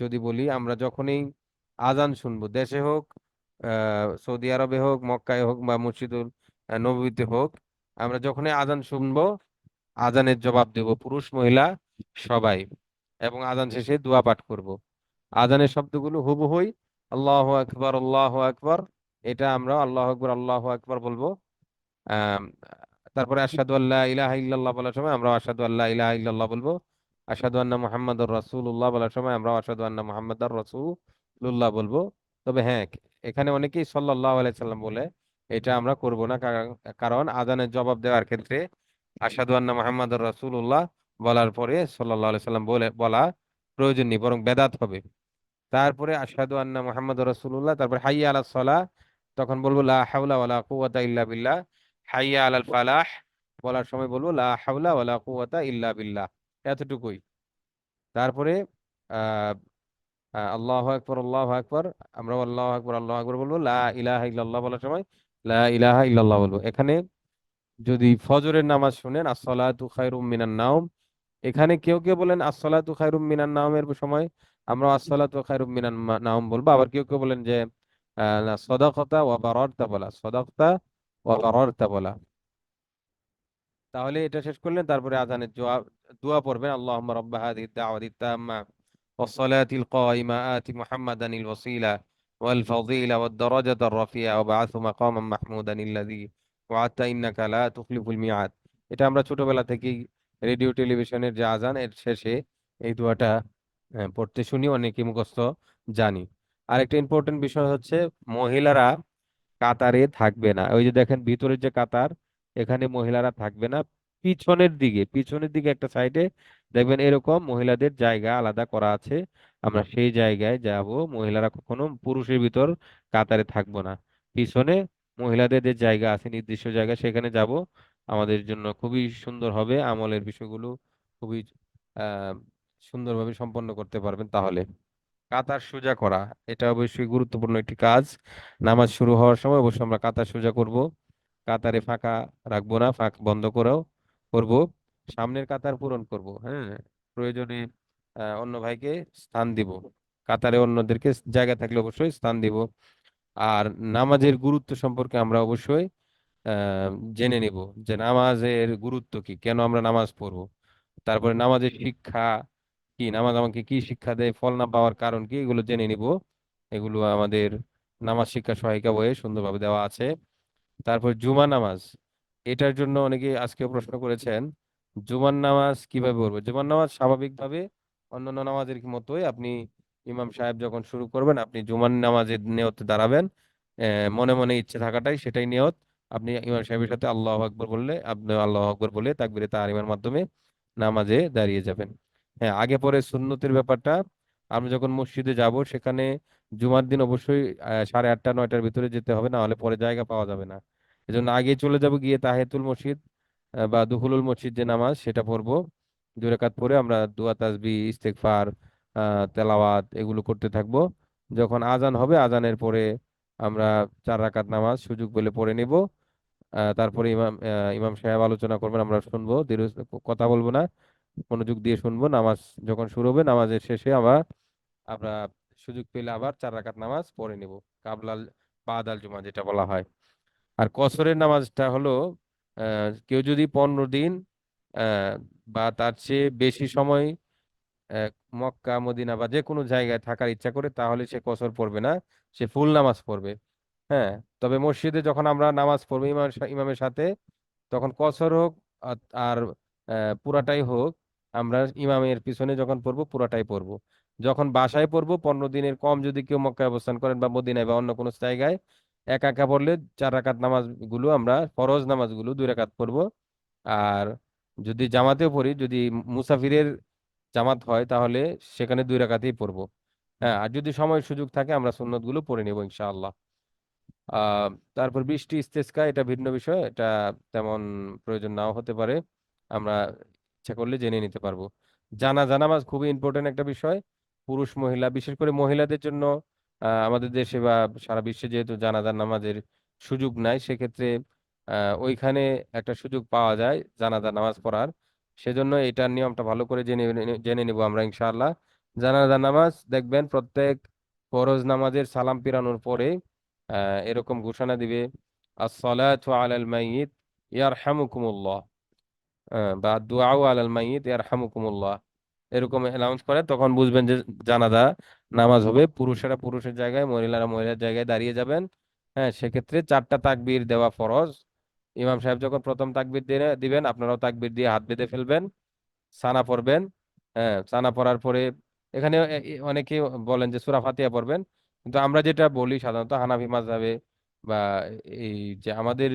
যদি বলি আমরা যখনই আজান শুনব, দেশে হোক, সৌদি আরবে হোক, মক্কায় হোক বা মসজিদুল আ নববীতে হোক, আমরা যখনই আজান শুনব, আজানের জবাব দেব পুরুষ, মহিলা সবাই। এবং আজান শেষে দোয়া পাঠ করব। আজানের শব্দগুলো হুবহুই আল্লাহু আকবার, আল্লাহু আকবার। এটা আমরা আল্লাহু আকবার, আল্লাহু আকবার বলব। তারপরে আশহাদু আল্লাহ ইলাহা ইল্লাল্লাহ বলার সময় আমরা আশহাদু আল্লাহ ইলাহা ইল্লাল্লাহ বলব। আশহাদু আন্না মুহাম্মাদুর রাসূলুল্লাহ বলার সময় আমরা আশহাদু আন্না মুহাম্মাদার রাসূলুল্লাহ বলব। তবে হ্যাঁ, এখানে অনেকেই সাল্লাল্লাহু আলাইহি সাল্লাম বলে। এটা আমরা করব না। কারণ আজানের জবাব দেওয়ার ক্ষেত্রে আশহাদু আন্না মুহাম্মাদুর রাসূলুল্লাহ বলার পরে সাল্লাল্লাহু আলাইহি সাল্লাম বলে বলা প্রয়োজন নেই বরং বেদাত হবে। তারপরে আশহাদু আন্না মুহাম্মাদুর রাসূলুল্লাহ তারপরে হাইয়া আলাস সালাহ তখন বলব লা হাওলা ওয়ালা কুওয়াতা ইল্লা বিল্লাহ। হাইয়া আলাল ফালাহ বলার সময় বলব লা হাউলা ওয়ালা কুওয়াতা ইল্লা বিল্লাহ। এতটুকুই। তারপরে আল্লাহু আকবার, আল্লাহু আকবার। আমরা আল্লাহ আকবার, আল্লাহু আকবার বলব। লা ইলাহা ইল্লাল্লাহ বলার সময় লা ইলাহা ইল্লাল্লাহ বলব। এখানে যদি ফজরের নামাজ শুনেন আস-সালাতু খায়রুম মিনান নাওম। এখানে কেউ, কেউ বলেন আস-সালাতু খায়রুম মিনান নাওমের সময় আমরা আস-সালাতু খায়রুম মিনান নাওম বলব। আবার কেউ, কেউ বলেন যে সদাকতা ওয়া বারারতা বলা। সদাকতা ওয়া বারারতা বলা। তাহলে এটা শেষ করলেন তারপরে আজানের দোয়া পড়বেন আল্লাহুম্মা রাব্বা হাযিহিদ দাওয়াতিত তাম্মা ওয়াস সালাতিল কায়িমা আতি মুহাম্মাদানিল ওয়াসিলা ওয়াল ফাযিলা ওয়াদ দারাজাতার রাফিয়া ওয়াবআথহু মাকামান মাহমুদান আল্লাযী ওয়া'আদতা ইন্নাকা লা তুখলিফুল মিআদ। এটা আমরা ছোটবেলা থেকেই রেডিও টেলিভিশনের যে আযান এর শেষে এই দোয়াটা পড়তে শুনি, অনেকেই মুখস্থ জানি। আরেকটা ইম্পোর্টেন্ট বিষয় হচ্ছে মহিলারা কাতারে থাকবে না। ওই যে দেখেন ভিতরের যে কাতার এখানে মহিলারা থাকবে না। পিছনের দিকে, পিছনের দিকে একটা সাইডে দেখবেন এরকম মহিলাদের জায়গা আলাদা করা আছে। আমরা সেই জায়গায় যাব। মহিলারা কখনো পুরুষের ভিতর কাতারে থাকব না। পিছনে মহিলাদের যে জায়গা আছে নির্দিষ্ট জায়গা সেখানে যাব। আমাদের জন্য খুবই সুন্দর হবে। আমলের বিষয়গুলো খুবই সুন্দরভাবে সম্পন্ন করতে পারবেন তাহলে। কাতার সোজা করা এটা অবশ্যই গুরুত্বপূর্ণ একটি কাজ। নামাজ শুরু হওয়ার সময় অবশ্যই আমরা কাতার সোজা করব। কাতারে ফাঁকা রাখব না, ফাঁক বন্ধ করেও করব। সামনের কাতার পূরণ করব, হ্যাঁ? প্রয়োজনে অন্য ভাইকে স্থান দিব। কাতারে অন্যদেরকে জায়গা থাকলে অবশ্যই স্থান দিব। আর নামাজের গুরুত্ব সম্পর্কে আমরা অবশ্যই জেনে নিব যে নামাজের গুরুত্ব কি? কেন আমরা নামাজ পড়ব? তারপরে নামাজের শিক্ষা কি? নামাজ আমাকে কি শিক্ষা দেয়? ফল না পাওয়ার কারণ কি? এগুলো জেনে নিব। এগুলো আমাদের নামাজ শিক্ষা সহায়িকা বইয়ে সুন্দরভাবে দেওয়া আছে। তারপর জুমা নামাজ। এটার জন্য অনেকে আজকে প্রশ্ন করেছেন। জুমার নামাজ কীভাবে পড়ব? জুমার নামাজ স্বাভাবিকভাবে অন্যান্য নামাজের মতোই আপনি ইমাম সাহেব যখন শুরু করবেন আপনি জুমার নামাজের নিয়তে দাঁড়াবেন। মনে, মনে ইচ্ছে থাকাটাই সেটাই নিয়ত। আপনি ইমাম সাহেবের সাথে আল্লাহ আকবার বললে আপনি আল্লাহ আকবার বলে তাকবীরে তাহরিমার মাধ্যমে নামাজে দাঁড়িয়ে যাবেন। হ্যাঁ, আগে পরে সুন্নতের ব্যাপারটা আমরা যখন মসজিদে যাব সেখানে জুমার দিন অবশ্যই সাড়ে আটটা নয়টার ভিতরে যেতে হবে না হলে পরে জায়গা পাওয়া যাবে না। এজন্য আগে চলে যাব গিয়ে তাহেতুল মসজিদ বা দুখুলুল মসজিদ যে নামাজ সেটা পড়ব ২ রাকাত পড়ে আমরা দোয়া তাসবিহ, ইস্তেগফার, তেলাওয়াত এগুলো করতে থাকব। যখন আজান হবে আজানের পরে আমরা চার রাকাত নামাজ সুযোগ পেলে পড়ে নিব। তারপরে ইমাম ইমাম সাহেব আলোচনা করবেন আমরা শুনব। দীর্ঘ কথা বলব না। মনোযোগ দিয়ে শুনব। নামাজ যখন শুরু হবে নামাজের শেষে আবার আমরা সুযোগ পেলে আবার ৪ রাকাত নামাজ পড়ে নিব। কাবলাল বাদাল জুমা যেটা বলা হয়। আর কসরের নামাজটা হলো কেউ যদি ১৫ দিন বা তার চেয়ে বেশি সময় মক্কা, মদিনা বা যে কোনো জায়গায় থাকার ইচ্ছা করে তাহলে সে কসর পড়বে না। সে ফুল নামাজ পড়বে। হ্যাঁ? তবে মসজিদে যখন আমরা নামাজ পড়ব ইমামের সাথে তখন কসর হোক আর পুরাটাই হোক আমরা ইমামের পিছনে যখন পড়ব পুরাটাই পড়ব। যখন বাসায় পড়ব পনেরো দিনের কম যদি কেউ মক্কায় অবস্থান করেন বা মদিনায় বা অন্য কোনো জায়গায় একা, একা পড়লে চার রাকাত নামাজগুলো আমরা ফরজ নামাজগুলো দুই রাকাত পড়ব আর যদি জামাতেও পড়ি যদি মুসাফিরের জামাত হয় তাহলে সেখানে ২ রাকাতই পড়ব। হ্যাঁ, আর যদি সময় সুযোগ থাকে আমরা সুন্নতগুলো পড়ে নিব ইনশাআল্লাহ। তারপর বৃষ্টি ইস্তেস্কা এটা ভিন্ন বিষয়। এটা তেমন প্রয়োজন নাও হতে পারে। আমরা ইচ্ছা করলে জেনে নিতে পারব। জানা নামাজ খুবই ইম্পোর্টেন্ট একটা বিষয়। পুরুষ, মহিলা, বিশেষ করে মহিলাদের জন্য আমাদের দেশে বা সারা বিশ্বে যেহেতু জানাজার নামাজের সুযোগ নাই, সেক্ষেত্রে ওইখানে একটা সুযোগ পাওয়া যায় জানাজা নামাজ পড়ার। সেজন্য এটার নিয়মটা ভালো করে জেনে জেনে নিব আমরা ইনশাআল্লাহ। জানাজা নামাজ, দেখবেন প্রত্যেক ফরজ নামাজের সালাম পিরানোর পরে এরকম ঘোষণা দিবে, আসসালাতু আলাল মাইয়িত ইয়ারহামুকুমুল্লাহ। বা দুআউ আলাল মাইয়িত ইয়ারহামুকুমুল্লাহ। এরকম অ্যানাউন্স করে, তখন বুঝবেন যে জানাজা নামাজ হবে। পুরুষেরা পুরুষের জায়গায়, মহিলারা মহিলার জায়গায় দাঁড়িয়ে যাবেন। হ্যাঁ সেক্ষেত্রে চারটা তাকবীর দেওয়া ফরজ। ইমাম সাহেব যখন প্রথম তাকবীর দিয়ে দিবেন, আপনারাও তাকবীর দিয়ে হাত বেঁধে ফেলবেন, সানা পড়বেন। হ্যাঁ সানা পড়ার পরে এখানে অনেকে বলেন যে সূরা ফাতিহা পড়বেন। কিন্তু আমরা যেটা বলি সাধারণত হানাফি মাযহাবে বা এই যে আমাদের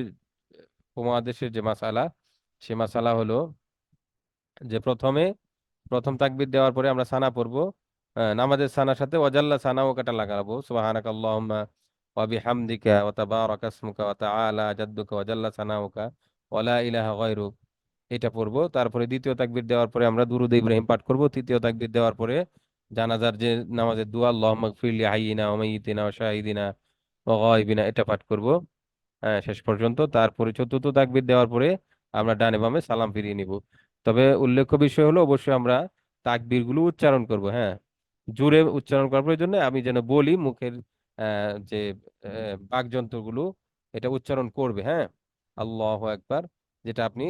উপমহাদেশের যে মাসালা, সে মাসালা হলো যে প্রথমে প্রথম তাকবীর দেওয়ার পরে আমরা সানা পড়ব। নামাজের সানার সাথে ওয়াজাল্লা সানা ও কাটা লাগাবো। সুবহানাকা আল্লাহুম্মা ওয়া বিহামদিকা ওয়া তাবারাকা ইসমুকা ওয়া তাআলা জাদ্দুকা ওয়া জাল্লা সানাউকা ওয়া লা ইলাহা গায়রুক এটা পড়ব। তারপরে দ্বিতীয় তাকবীর দেওয়ার পরে আমরা দুরূদ ইব্রাহিম পাঠ করব। তৃতীয় তাকবীর দেওয়ার পরে জানাজার যে নামাজের দোয়া, আল্লাহুম্মা গফিরলি হাইয়িনা ওয়া মাইয়িতিনা ওয়া শাহিদিনা ওয়া গায়িবিনা, এটা পাঠ করব। হ্যাঁ শেষ পর্যন্ত। তারপরে চতুর্থ তাকবীর দেওয়ার পরে আমরা ডানে বামে সালাম ফিরিয়ে নিব। তবে উল্লেখ্য বিষয় হলো, অবশ্যই আমরা তাকবীরগুলো উচ্চারণ করব হ্যাঁ। জোরে উচ্চারণ করার প্রয়োজন আমি যেন বলি, মুখের যে বাকযন্ত্রগুলো, এটা উচ্চারণ করবে হ্যাঁ। আল্লাহু একবার যেটা আপনি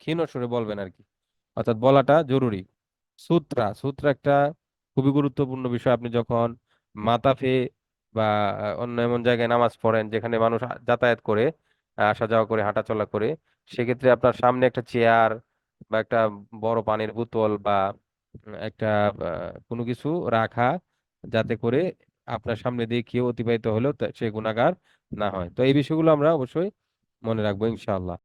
ক্ষীণ সুরে বলবেন আর কি। অর্থাৎ বলাটা জরুরি। সূত্রা সূত্রা একটা খুবই গুরুত্বপূর্ণ বিষয়। আপনি যখন মাতাফে বা অন্য এমন জায়গায় নামাজ পড়েন, যেখানে মানুষ যাতায়াত করে আসা যাওয়া করে, হাঁটাচলা করে, সেক্ষেত্রে আপনার সামনে একটা চেয়ার বা একটা বড় পানির বোতল বা একটা কোনো কিছু রাখা যাতে করে আপনার সামনে দিয়ে কেউ অতিবাহিত হলেও সে গুণাগার না হয়। তো এই বিষয়গুলো আমরা অবশ্যই মনে রাখব ইনশাআল্লাহ।